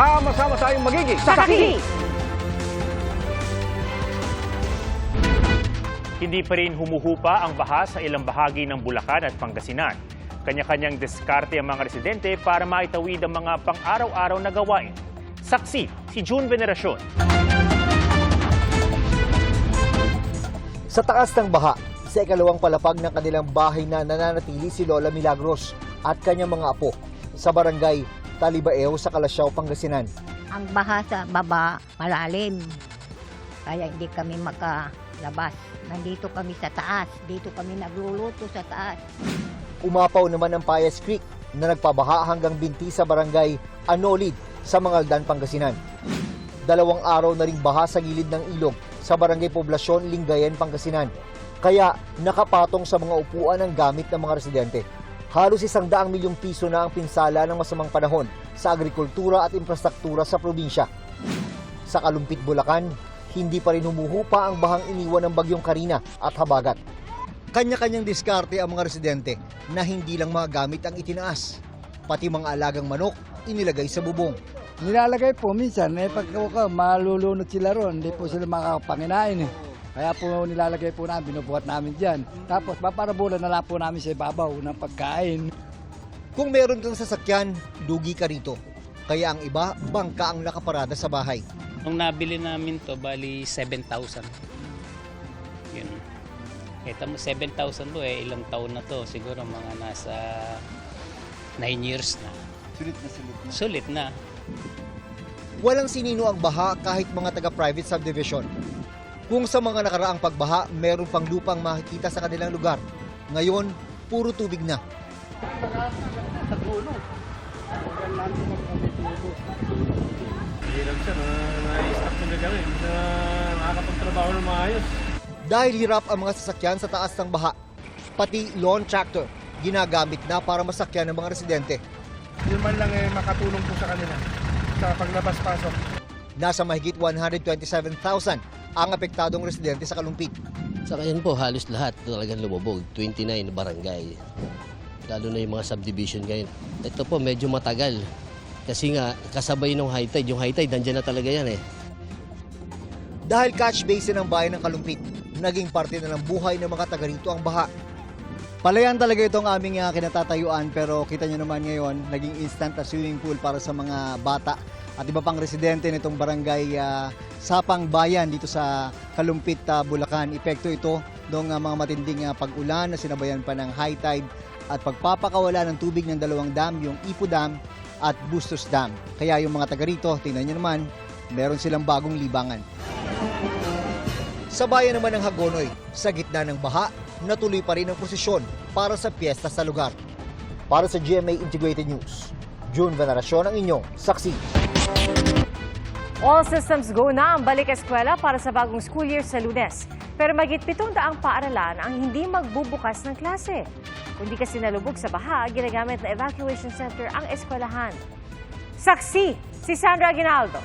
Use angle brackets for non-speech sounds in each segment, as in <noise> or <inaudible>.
Sama-sama tayong magiging Saksi! Hindi pa rin humuhupa ang baha sa ilang bahagi ng Bulacan at Pangasinan. Kanya-kanyang diskarte ang mga residente para maitawid ang mga pang-araw-araw na gawain. Saksi, si June Veneracion. Sa taas ng baha, sa ikalawang palapag ng kanilang bahay na nananatili si Lola Milagros at kanyang mga apo sa barangay Talibaeo sa Kalasyaw, Pangasinan. Ang baha sa baba, malalim. Kaya hindi kami makalabas. Nandito kami sa taas. Dito kami nagluluto sa taas. Umapaw naman ang Payas Creek na nagpabaha hanggang binti sa barangay Anolid sa Mangaldan, Pangasinan. Dalawang araw na ring baha sa gilid ng ilog sa barangay Poblasyon, Lingayen, Pangasinan. Kaya nakapatong sa mga upuan ang gamit ng mga residente. Halos isang daang milyong piso na ang pinsala ng masamang panahon sa agrikultura at infrastruktura sa probinsya. Sa Kalumpit, Bulacan, hindi pa rin humuhupa ang bahang iniwan ng bagyong Karina at Habagat. Kanya-kanyang diskarte ang mga residente na hindi lang mga gamit ang itinaas. Pati mga alagang manok inilagay sa bubong. Nilalagay po minsan, eh pagka malulunod sila ron, hindi po sila makakapanginain eh. Kaya po nilalagay po namin, binubuhat namin dyan. Tapos paparabola na lang po namin sa ibabaw ng pagkain. Kung meron kang sasakyan, dugi ka rito. Kaya ang iba, bangka ang nakaparada sa bahay. Nung nabili namin to, bali 7,000. Yun. Kita mo, 7,000 to eh, ilang taon na to. Siguro mga nasa 9 years na. Sulit na sulit na. Sulit na. Walang sinino ang baha kahit mga taga-private subdivision. Kung sa mga nakaraang pagbaha, meron pang lupang makikita sa kanilang lugar. Ngayon, puro tubig na. Hirap siya na na-stop na gagawin na nakakapagtrabaho ng maayos. Dahil hirap ang mga sasakyan sa taas ng baha, pati lawn tractor ginagamit na para masakyan ng mga residente. Yun man lang eh makatulong po sa kanila sa paglabas-pasok. Nasa mahigit 127,000 ang apektadong residente sa Kalumpit. Sa ngayon po, halos lahat talagang lumubog. 29 barangay. Lalo na yung mga subdivision ngayon. Ito po, medyo matagal. Kasi nga, kasabay ng high tide. Yung high tide, nandyan na talaga yan eh. Dahil catch basin ng bayan ng Kalumpit, naging parte na ng buhay ng mga taga rito ang baha. Palayan talaga itong aming uh, kinatatayuan pero kita nyo naman ngayon, naging instant na swimming pool para sa mga bata at iba pang residente nitong barangay ah, Sapang Bayan dito sa Kalumpit, ah, Bulacan. Epekto ito ng mga matinding ah, pag-ulan na sinabayan pa ng high tide at pagpapakawala ng tubig ng dalawang dam, yung Ipo Dam at Bustos Dam. Kaya yung mga taga rito, tingnan nyo naman, meron silang bagong libangan. Sa bayan naman ng Hagonoy, sa gitna ng baha, natuloy pa rin ang prosesyon para sa piyesta sa lugar. Para sa GMA Integrated News, June Veneracion ang inyong saksi. All systems go na ang balik eskwela para sa bagong school year sa lunes. Pero magit pitong daang paaralan ang hindi magbubukas ng klase. Kundi kasi nalubog sa baha, ginagamit na evacuation center ang eskwelahan. Saksi, si Sandra Aguinaldo.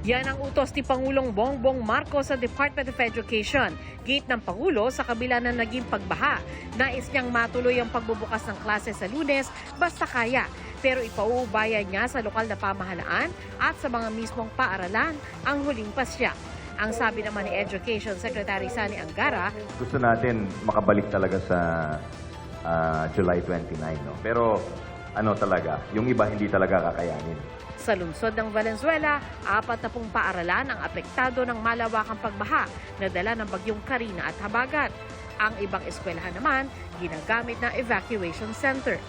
Yan ang utos ni Pangulong Bongbong Marcos sa Department of Education. Gate ng Pangulo sa kabila ng naging pagbaha. Nais niyang matuloy ang pagbubukas ng klase sa lunes basta kaya. Pero ipauubaya niya sa lokal na pamahalaan at sa mga mismong paaralan ang huling pasya. Ang sabi naman ni Education Secretary Sani Angara, gusto natin makabalik talaga sa ah, July 29. No? Pero ano talaga, yung iba hindi talaga kakayanin. Sa lungsod ng Valenzuela, apat na pong paaralan ang apektado ng malawakang pagbaha na dala ng bagyong Karina at Habagat. Ang ibang eskwelahan naman, ginagamit na evacuation center.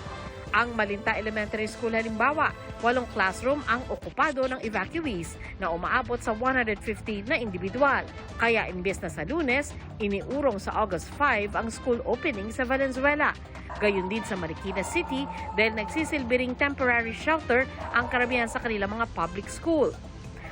Ang Malinta Elementary School halimbawa, walong classroom ang okupado ng evacuees na umaabot sa 150 na individual. Kaya imbes na sa lunes, iniurong sa August 5 ang school opening sa Valenzuela. Gayun din sa Marikina City dahil nagsisilbi temporary shelter ang karamihan sa kanilang mga public school.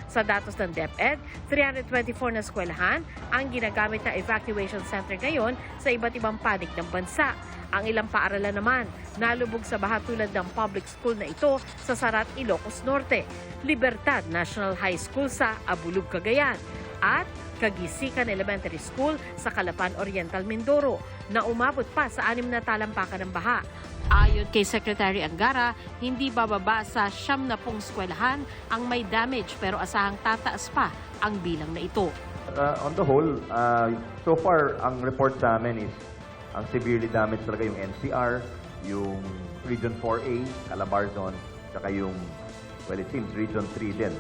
Sa datos ng DepEd, 324 na eskwelahan ang ginagamit na evacuation center ngayon sa iba't ibang panig ng bansa. Ang ilang paaralan naman, nalubog sa baha tulad ng public school na ito sa Sarat, Ilocos Norte, Libertad National High School sa Abulug, Cagayan, at Kagisikan Elementary School sa Calapan Oriental, Mindoro na umabot pa sa anim na talampakan ng baha. Ayon kay Secretary Angara, hindi bababa sa siyam na pong eskwelahan ang may damage pero asahang tataas pa ang bilang na ito. Uh, on the whole, uh, so far, ang report sa amin is ang severely damaged talaga yung NCR, yung Region 4A, Calabarzon, saka yung, well, it seems Region 3 din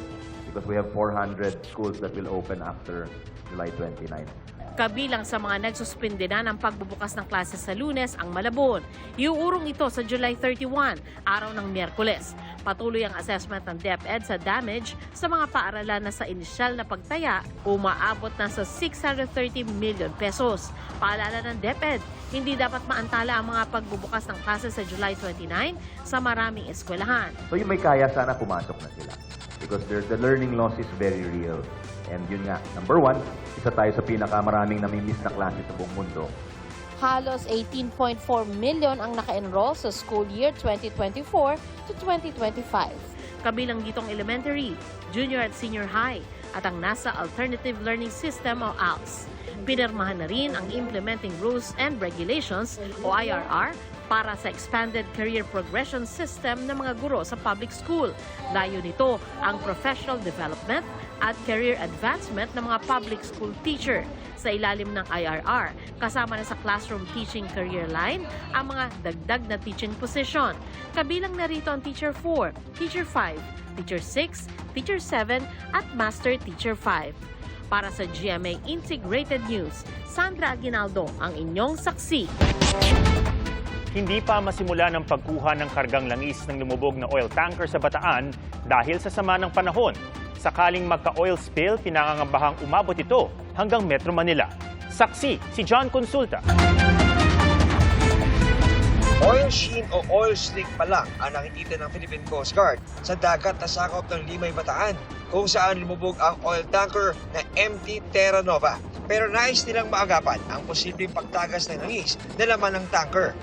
because we have 400 schools that will open after July 29. Kabilang sa mga nagsuspinde na ng pagbubukas ng klase sa lunes ang Malabon. Iuurong ito sa July 31, araw ng Miyerkules. Patuloy ang assessment ng DepEd sa damage sa mga paaralan na sa inisyal na pagtaya umaabot na sa 630 million pesos. Paalala ng DepEd, hindi dapat maantala ang mga pagbubukas ng klase sa July 29 sa maraming eskwelahan. So yung may kaya, sana pumasok na sila. Because the learning loss is very real. And yun nga, number one, isa tayo sa pinakamaraming namimiss na klase sa buong mundo. Halos 18.4 million ang naka-enroll sa school year 2024 to 2025. Kabilang ditong elementary, junior at senior high at ang NASA Alternative Learning System o ALS. Pinirmahan na rin ang Implementing Rules and Regulations o IRR para sa Expanded Career Progression System ng mga guro sa public school. Layo nito ang professional development at career advancement ng mga public school teacher sa ilalim ng IRR. Kasama na sa classroom teaching career line ang mga dagdag na teaching position. Kabilang na rito ang Teacher 4, Teacher 5, Teacher 6, Teacher 7 at Master Teacher 5. Para sa GMA Integrated News, Sandra Aguinaldo ang inyong saksi. Hindi pa masimula ng pagkuha ng kargang langis ng lumubog na oil tanker sa Bataan dahil sa sama ng panahon. Sakaling magka-oil spill, pinangangambahang umabot ito hanggang Metro Manila. Saksi si John Consulta. Oil sheen o oil slick pa lang ang nakikita ng Philippine Coast Guard sa dagat na sakop ng Limay Bataan kung saan lumubog ang oil tanker na MT Terra Nova. Pero nais nilang maagapan ang posibleng pagtagas ng langis na laman ng tanker.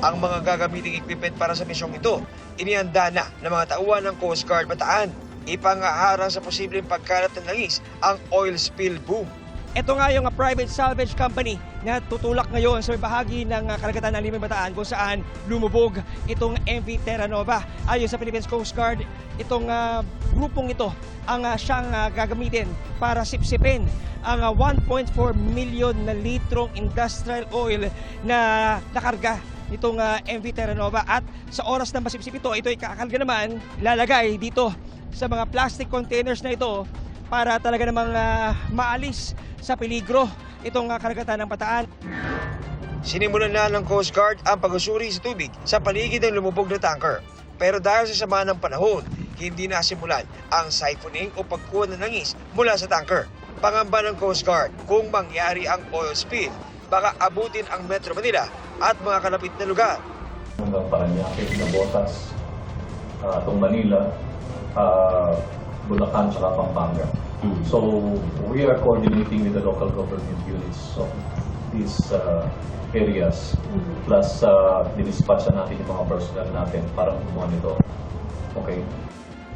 Ang mga gagamiting equipment para sa misyong ito, inihanda na ng mga tauhan ng Coast Guard Bataan. Ipangaharang sa posibleng pagkalat ng langis ang oil spill boom. Ito nga yung private salvage company na tutulak ngayon sa bahagi ng uh, karagatan ng Limay Bataan kung saan lumubog itong MV Terra Nova. Ayon sa Philippines Coast Guard, itong uh, grupong ito ang uh, siyang uh, gagamitin para sipsipin ang uh, 1.4 million na litrong industrial oil na nakarga itong uh, MV Terra Nova at sa oras na masipsip ito, ito ay kakarga naman lalagay dito sa mga plastic containers na ito para talaga namang uh, maalis sa peligro itong uh, karagatan ng Bataan. Sinimulan na ng Coast Guard ang pagusuri sa tubig sa paligid ng lumubog na tanker. Pero dahil sa sama ng panahon, hindi nasimulan ang siphoning o pagkuha ng langis mula sa tanker. Pangamba ng Coast Guard kung mangyari ang oil spill, baka abutin ang Metro Manila at mga kalapit na lugar. hanggang Paranaque, Nabotas, uh, itong Manila, uh, Bulacan, saka Pampanga. So we are coordinating with the local government units of these uh, areas. Plus, uh, dinispatch na natin yung mga personnel natin para monitor. Okay?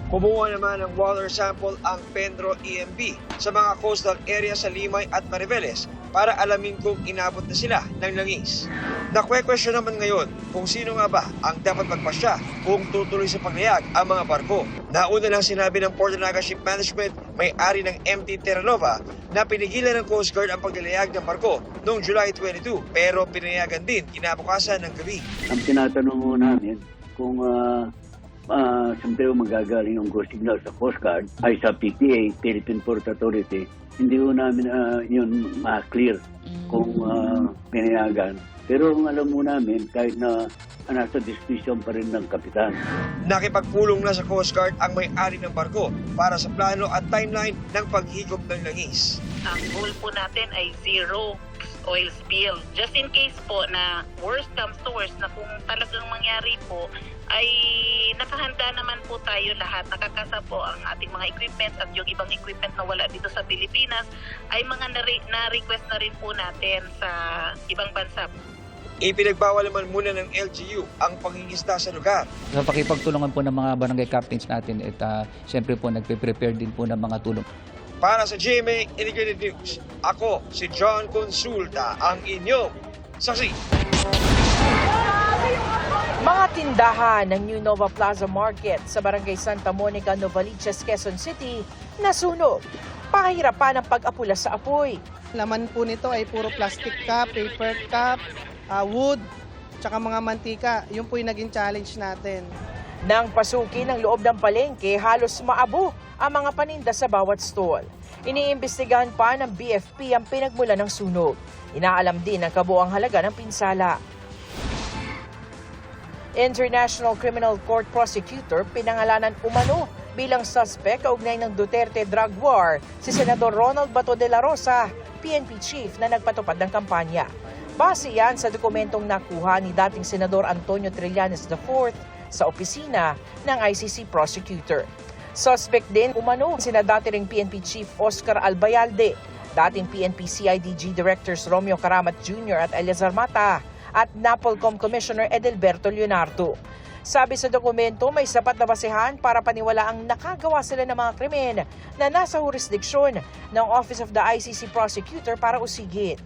Kumuha naman ng water sample ang Pendro EMB sa mga coastal area sa Limay at Mariveles para alamin kung inabot na sila ng langis. Nakwe-question naman ngayon kung sino nga ba ang dapat magpasya kung tutuloy sa paglayag ang mga barko. Nauna lang sinabi ng Port Naga Ship Management, may-ari ng MT Terranova, na pinigilan ng Coast Guard ang paglalayag ng barko noong July 22 pero pinayagan din kinabukasan ng gabi. Ang tinatanong namin kung uh, uh, saan tayo magagaling yung go signal sa Coast Guard ay sa PPA, Philippine Port Authority, hindi ko namin uh, yun ma-clear kung uh, pinayagan. Pero ang alam mo namin, kahit na uh, nasa discretion pa rin ng kapitan. Nakipagpulong na sa Coast Guard ang may-ari ng barko para sa plano at timeline ng paghigop ng langis. ang goal po natin ay zero oil spill. Just in case po na worst comes to worst na kung talagang mangyari po ay nakahanda naman po tayo lahat. Nakakasa po ang ating mga equipment at yung ibang equipment na wala dito sa Pilipinas ay mga nare- na-request na rin po natin sa ibang bansa. Ipinagbawal naman muna ng LGU ang pangingista sa lugar. Sa pakipagtulungan po ng mga barangay captains natin at uh, siyempre po nagpe-prepare din po ng mga tulong. Para sa GMA Integrated News, ako si John Consulta, ang inyong saksi. Mga tindahan ng New Nova Plaza Market sa Barangay Santa Monica, Novaliches, Quezon City nasunog. Pahirapan ang pag-apula sa apoy. Laman po nito ay puro plastic cup, paper cup, ah, wood, tsaka mga mantika. Yun po yung naging challenge natin. Nang pasukin ng loob ng palengke, halos maabo ang mga paninda sa bawat stall. Iniimbestigahan pa ng BFP ang pinagmula ng sunog. Inaalam din ang kabuang halaga ng pinsala. International Criminal Court prosecutor pinangalanan umano bilang suspect kaugnay ng Duterte drug war si Senador Ronald Bato de la Rosa, PNP chief na nagpatupad ng kampanya. Base yan sa dokumentong nakuha ni dating Senador Antonio Trillanes IV sa opisina ng ICC prosecutor. Suspect din umano sina dati ring PNP chief Oscar Albayalde, dating PNP CIDG directors Romeo Karamat Jr. at Eleazar Mata, at NAPOLCOM Commissioner Edelberto Leonardo. Sabi sa dokumento, may sapat na basehan para paniwalaang nakagawa sila ng mga krimen na nasa jurisdiksyon ng Office of the ICC Prosecutor para usigin.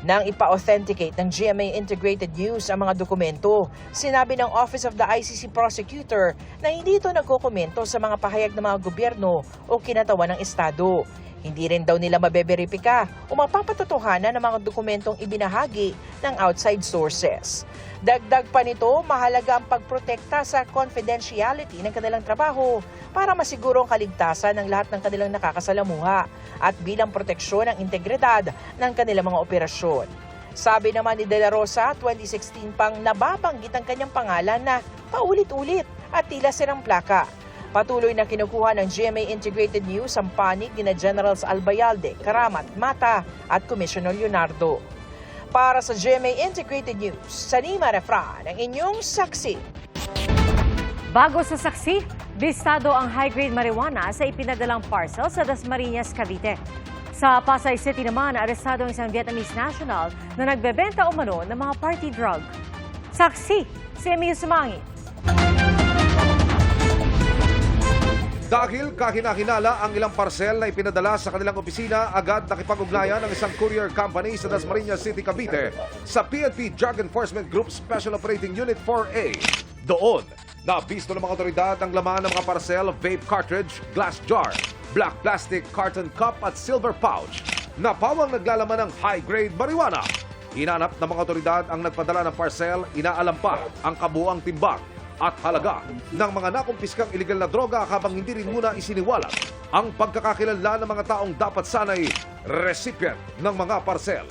Nang ipa-authenticate ng GMA Integrated News ang mga dokumento, sinabi ng Office of the ICC Prosecutor na hindi ito nagkokomento sa mga pahayag ng mga gobyerno o kinatawan ng Estado. Hindi rin daw nila mabeberipika o mapapatotohanan ng mga dokumentong ibinahagi ng outside sources. Dagdag pa nito, mahalaga ang pagprotekta sa confidentiality ng kanilang trabaho para masiguro ang kaligtasan ng lahat ng kanilang nakakasalamuha at bilang proteksyon ng integridad ng kanilang mga operasyon. Sabi naman ni De La Rosa, 2016 pang nababanggit ang kanyang pangalan na paulit-ulit at tila sirang plaka. Patuloy na kinukuha ng GMA Integrated News ang panig ni Generals Albayalde, Karamat, Mata at Commissioner Leonardo. Para sa GMA Integrated News, Sanima Refran, ang inyong saksi. Bago sa saksi, bistado ang high-grade marijuana sa ipinadalang parcel sa Dasmariñas, Cavite. Sa Pasay City naman, arestado ang isang Vietnamese national na nagbebenta umano ng mga party drug. Saksi, si Emil Sumangit. Dahil kahinahinala ang ilang parcel na ipinadala sa kanilang opisina, agad nakipag-ugnayan ng isang courier company sa Dasmariñas City, Cavite sa PNP Drug Enforcement Group Special Operating Unit 4A. Doon, nabisto ng mga otoridad ang laman ng mga parcel, vape cartridge, glass jar, black plastic, carton cup at silver pouch na pawang naglalaman ng high-grade marijuana. Hinanap ng mga otoridad ang nagpadala ng parcel, inaalam pa ang kabuang timbang at halaga ng mga nakumpiskang iligal na droga habang hindi rin muna isiniwalat ang pagkakakilala ng mga taong dapat sanay recipient ng mga parcel.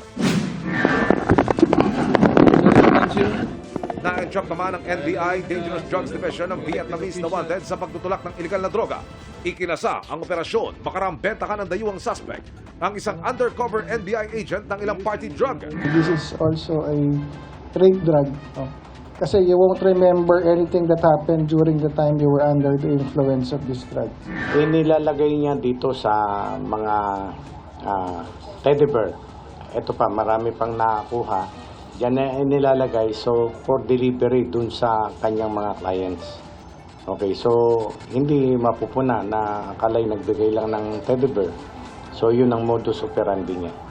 Na-entrap naman ng NBI Dangerous Drugs Division ng Vietnamese na wanted sa pagtutulak ng iligal na droga. Ikinasa ang operasyon makarang bentahan ng dayuhang suspect ang isang undercover NBI agent ng ilang party drug. This is also a trade drug. oh. Kasi you won't remember anything that happened during the time you were under the influence of this drug. Inilalagay niya dito sa mga ah, teddy bear. Ito pa, marami pang nakakuha. Diyan na inilalagay so for delivery dun sa kanyang mga clients. Okay, so hindi mapupuna na akala'y nagbigay lang ng teddy bear. So yun ang modus operandi niya.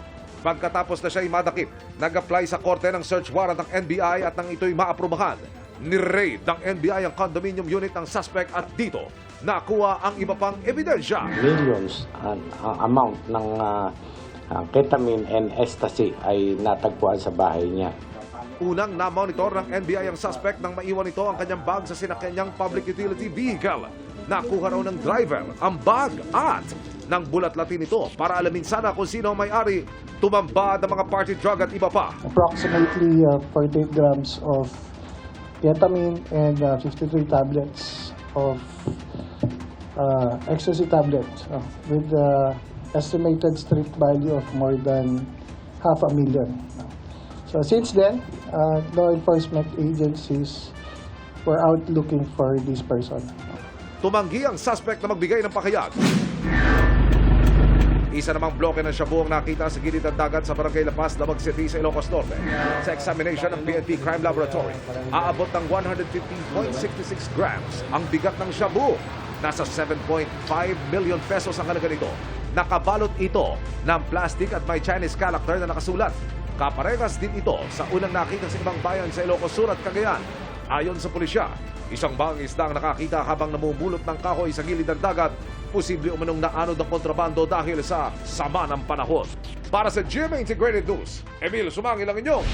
Pagkatapos na siya'y madakip, nag-apply sa korte ng search warrant ng NBI at nang ito'y maaprubahan. Ni-raid ng NBI ang condominium unit ng suspect at dito nakuha ang iba pang ebidensya. Millions ang ang amount ng ah, ketamine and ecstasy ay natagpuan sa bahay niya. Unang na-monitor ng NBI ang suspect nang maiwan ito ang kanyang bag sa sinakyan niyang public utility vehicle. Nakuha raw ng driver ang bag at ng bulat-latin ito para alamin sana kung sino ang may-ari, tumamba ng mga party drug at iba pa. Approximately uh, 48 grams of ketamine and uh, 53 tablets of uh, ecstasy tablets uh, with uh, estimated street value of more than half a million. So since then, uh, law enforcement agencies were out looking for this person. Tumanggi ang suspect na magbigay ng pakayag. Isa namang bloke ng shabu ang nakita sa gilid ng dagat sa Barangay La Paz, City sa Ilocos Norte. Sa examination ng PNP Crime Laboratory, aabot ng 115.66 grams ang bigat ng shabu. Nasa 7.5 million pesos ang halaga nito. Nakabalot ito ng plastic at may Chinese character na nakasulat. Kaparegas din ito sa unang nakita sa ibang bayan sa Ilocos Sur at Cagayan. Ayon sa pulisya, isang bangis na ang nakakita habang namumulot ng kahoy sa gilid ng dagat. Posible umanong naanod ang kontrabando dahil sa sama ng panahon. Para sa GMA Integrated News, Emil Sumangil ang inyong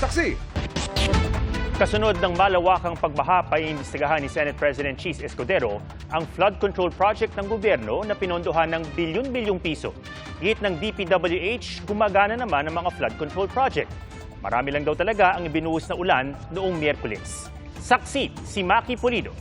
saksi. Kasunod ng malawakang pagbaha, paiimbestigahan ni Senate President Cheese Escudero ang flood control project ng gobyerno na pinondohan ng bilyon-bilyong piso. Git ng DPWH, gumagana naman ang mga flood control project. Marami lang daw talaga ang ibinuhos na ulan noong Miyerkules. Saksi, si Maki Pulido.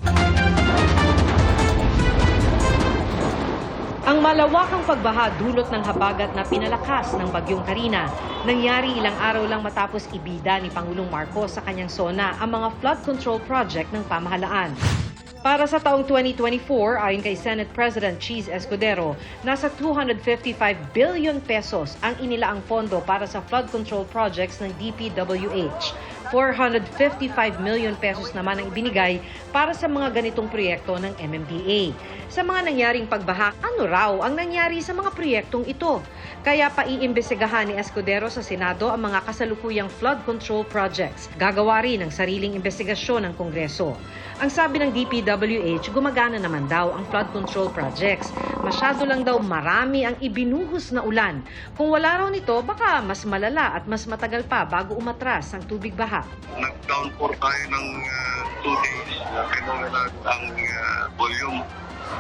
Ang malawakang pagbaha dulot ng habagat na pinalakas ng bagyong Karina. Nangyari ilang araw lang matapos ibida ni Pangulong Marcos sa kanyang sona ang mga flood control project ng pamahalaan. Para sa taong 2024, ayon kay Senate President Cheese Escudero, nasa 255 billion pesos ang inilaang pondo para sa flood control projects ng DPWH. 455 million pesos naman ang ibinigay para sa mga ganitong proyekto ng MMDA. Sa mga nangyaring pagbaha, ano raw ang nangyari sa mga proyektong ito? Kaya paiimbestigahan ni Escudero sa Senado ang mga kasalukuyang flood control projects. Gagawa rin ng sariling investigasyon ng Kongreso. Ang sabi ng DPWH, gumagana naman daw ang flood control projects. Masyado lang daw marami ang ibinuhos na ulan. Kung wala raw nito, baka mas malala at mas matagal pa bago umatras ang tubig baha. Nag-downpour tayo ng uh, two days. Kinulat ang uh, volume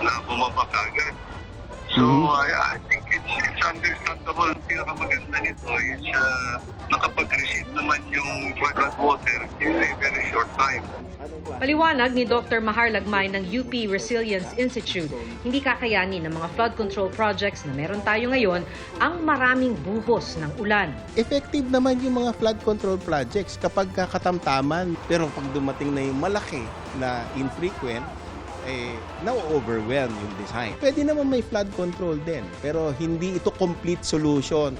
na bumaba kagad. So, I, I think it's, understandable. Ang pinakamaganda nito is uh, nakapag-receive naman yung flood water in a very short time. Paliwanag ni Dr. Mahar Lagmay ng UP Resilience Institute, hindi kakayanin ng mga flood control projects na meron tayo ngayon ang maraming buhos ng ulan. effective naman yung mga flood control projects kapag kakatamtaman. Pero pag dumating na yung malaki na infrequent, eh, na-overwhelm yung design. Pwede naman may flood control din, pero hindi ito complete solution.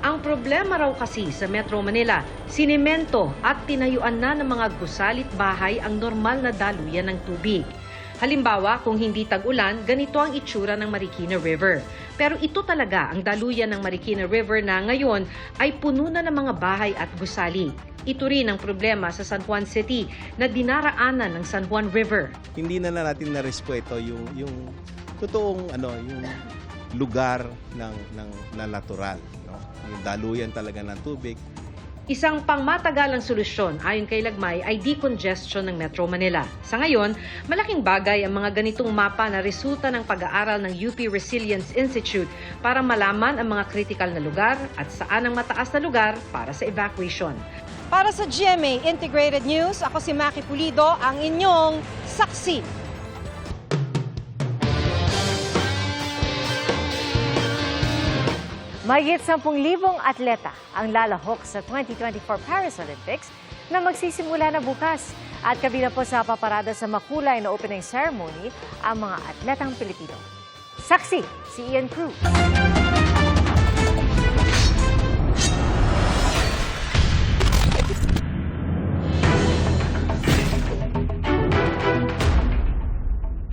Ang problema raw kasi sa Metro Manila, sinemento at tinayuan na ng mga gusalit bahay ang normal na daluyan ng tubig. Halimbawa, kung hindi tag-ulan, ganito ang itsura ng Marikina River. Pero ito talaga ang daluyan ng Marikina River na ngayon ay puno na ng mga bahay at gusali. Ito rin ang problema sa San Juan City na dinaraanan ng San Juan River. Hindi na, na natin na-respeto yung, yung totoong ano, yung lugar ng, ng, na natural. No? Yung daluyan talaga ng tubig. Isang pangmatagalang solusyon ayon kay Lagmay ay decongestion ng Metro Manila. Sa ngayon, malaking bagay ang mga ganitong mapa na resulta ng pag-aaral ng UP Resilience Institute para malaman ang mga critical na lugar at saan ang mataas na lugar para sa evacuation. Para sa GMA Integrated News, ako si Maki Pulido, ang inyong saksi. Mahigit 10,000 atleta ang lalahok sa 2024 Paris Olympics na magsisimula na bukas. At kabila po sa paparada sa makulay na opening ceremony ang mga atletang Pilipino. Saksi, si Ian Cruz.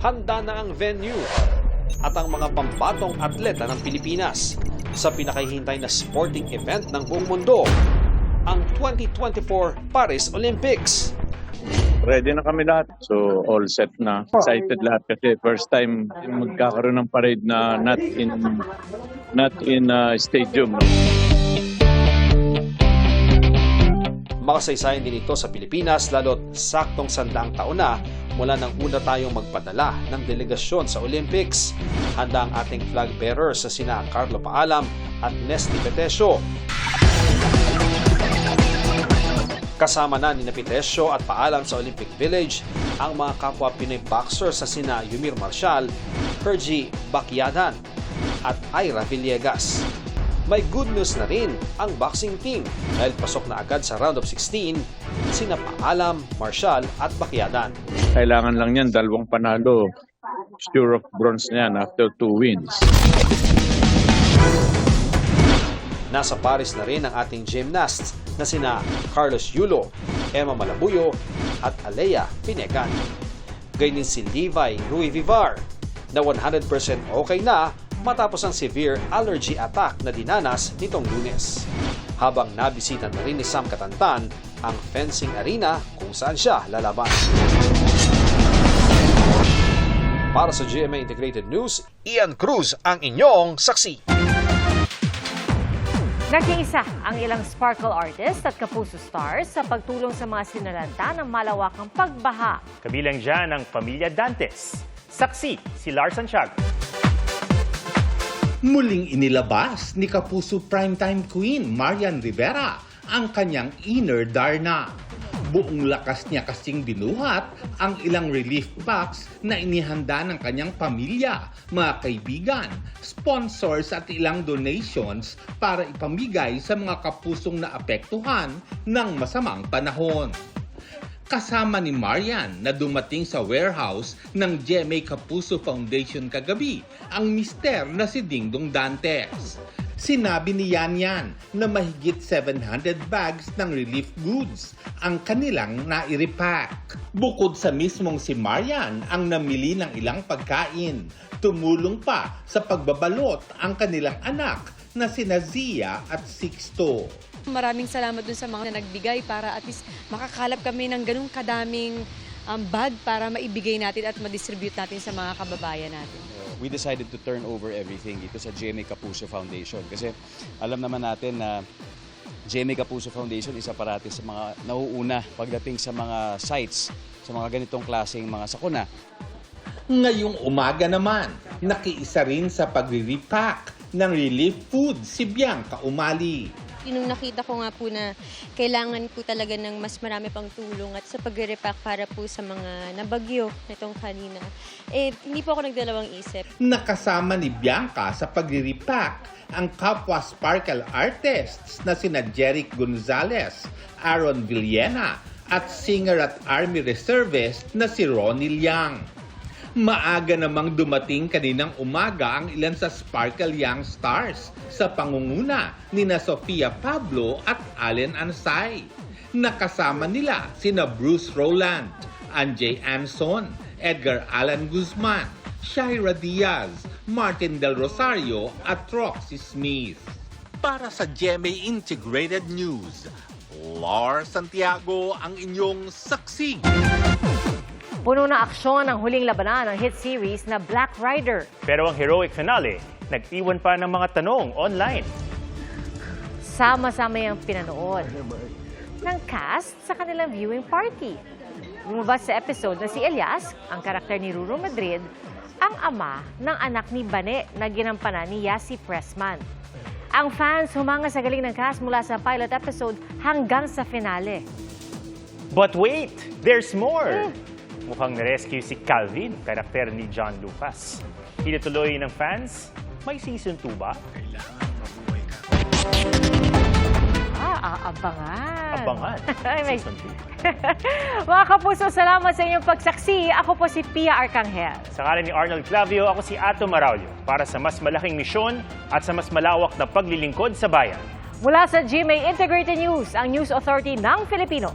Handa na ang venue at ang mga pambatong atleta ng Pilipinas sa pinakahihintay na sporting event ng buong mundo, ang 2024 Paris Olympics. Ready na kami lahat. So, all set na. Excited lahat kasi first time magkakaroon ng parade na not in not in a stadium. Makasaysayan din ito sa Pilipinas lalo't saktong sandaang taon na mula nang una tayong magpadala ng delegasyon sa Olympics. Handa ang ating flag bearer sa sina Carlo Paalam at Nesty Petesio. Kasama na ni Petesio at Paalam sa Olympic Village ang mga kapwa Pinoy boxer sa sina Yumir Marshall, Hergy Bakyadan at Ira Villegas. May good news na rin ang boxing team dahil pasok na agad sa round of 16 sina Paalam, Marshall at Bakyadan. Kailangan lang yan, dalawang panalo. Sure of bronze na yan after two wins. Nasa Paris na rin ang ating gymnasts na sina Carlos Yulo, Emma Malabuyo at Alea Pinegan. Gayun din si Levi Rui Vivar na 100% okay na matapos ang severe allergy attack na dinanas nitong lunes. Habang nabisita na rin ni Sam Katantan ang fencing arena kung saan siya lalaban. Para sa GMA Integrated News, Ian Cruz ang inyong saksi. Nakiisa ang ilang sparkle artist at kapuso stars sa pagtulong sa mga sinalanta ng malawakang pagbaha. Kabilang dyan ang pamilya Dantes. Saksi si Lars Santiago. Muling inilabas ni Kapuso Primetime Queen Marian Rivera ang kanyang inner Darna. Buong lakas niya kasing binuhat ang ilang relief packs na inihanda ng kanyang pamilya, mga kaibigan, sponsors at ilang donations para ipamigay sa mga kapusong naapektuhan ng masamang panahon kasama ni Marian na dumating sa warehouse ng GMA Kapuso Foundation kagabi ang mister na si Dingdong Dantes. Sinabi ni Yan Yan na mahigit 700 bags ng relief goods ang kanilang nairepack. Bukod sa mismong si Marian ang namili ng ilang pagkain, tumulong pa sa pagbabalot ang kanilang anak na sina Zia at Sixto. Maraming salamat dun sa mga nagbigay para at least makakalap kami ng ganung kadaming um, bag para maibigay natin at ma-distribute natin sa mga kababayan natin. we decided to turn over everything dito sa GMA Kapuso Foundation. Kasi alam naman natin na GMA Kapuso Foundation isa parati sa mga nauuna pagdating sa mga sites, sa mga ganitong klaseng mga sakuna. Ngayong umaga naman, nakiisa rin sa pagre-repack ng relief food si Bianca Umali. Nung nakita ko nga po na kailangan po talaga ng mas marami pang tulong at sa pag-repack para po sa mga nabagyo nitong kanina, eh, hindi po ako nagdalawang isip. Nakasama ni Bianca sa pagre-repack ang kapwa Sparkle artists na sina Jeric Gonzalez, Aaron Villena at singer at Army Reservist na si Ronnie Liang. Maaga namang dumating kaninang umaga ang ilan sa Sparkle Young Stars sa pangunguna ni na Sofia Pablo at Allen Ansay. Nakasama nila sina Bruce Rowland, Anjay Anson, Edgar Allan Guzman, Shaira Diaz, Martin Del Rosario at Roxy Smith. Para sa GMA Integrated News, Lars Santiago ang inyong saksi. Puno na aksyon ang huling labanan ng hit series na Black Rider. Pero ang heroic finale, nag-iwan pa ng mga tanong online. Sama-sama yung pinanood ng cast sa kanilang viewing party. Lumabas sa episode na si Elias, ang karakter ni Ruro Madrid, ang ama ng anak ni Bane na ginampanan ni Yasi Pressman. Ang fans humanga sa galing ng cast mula sa pilot episode hanggang sa finale. But wait, there's more! Mukhang na-rescue si Calvin, karakter ni John Lucas. Tinutuloy ng fans, may season 2 ba? Ah, aabangan. Abangan. <laughs> Ay, may- Season 2. <laughs> Mga kapuso, salamat sa inyong pagsaksi. Ako po si Pia Arcangel. Sa ngalan ni Arnold Clavio, ako si Ato Maraulio para sa mas malaking misyon at sa mas malawak na paglilingkod sa bayan. Mula sa GMA Integrated News, ang News Authority ng Filipino.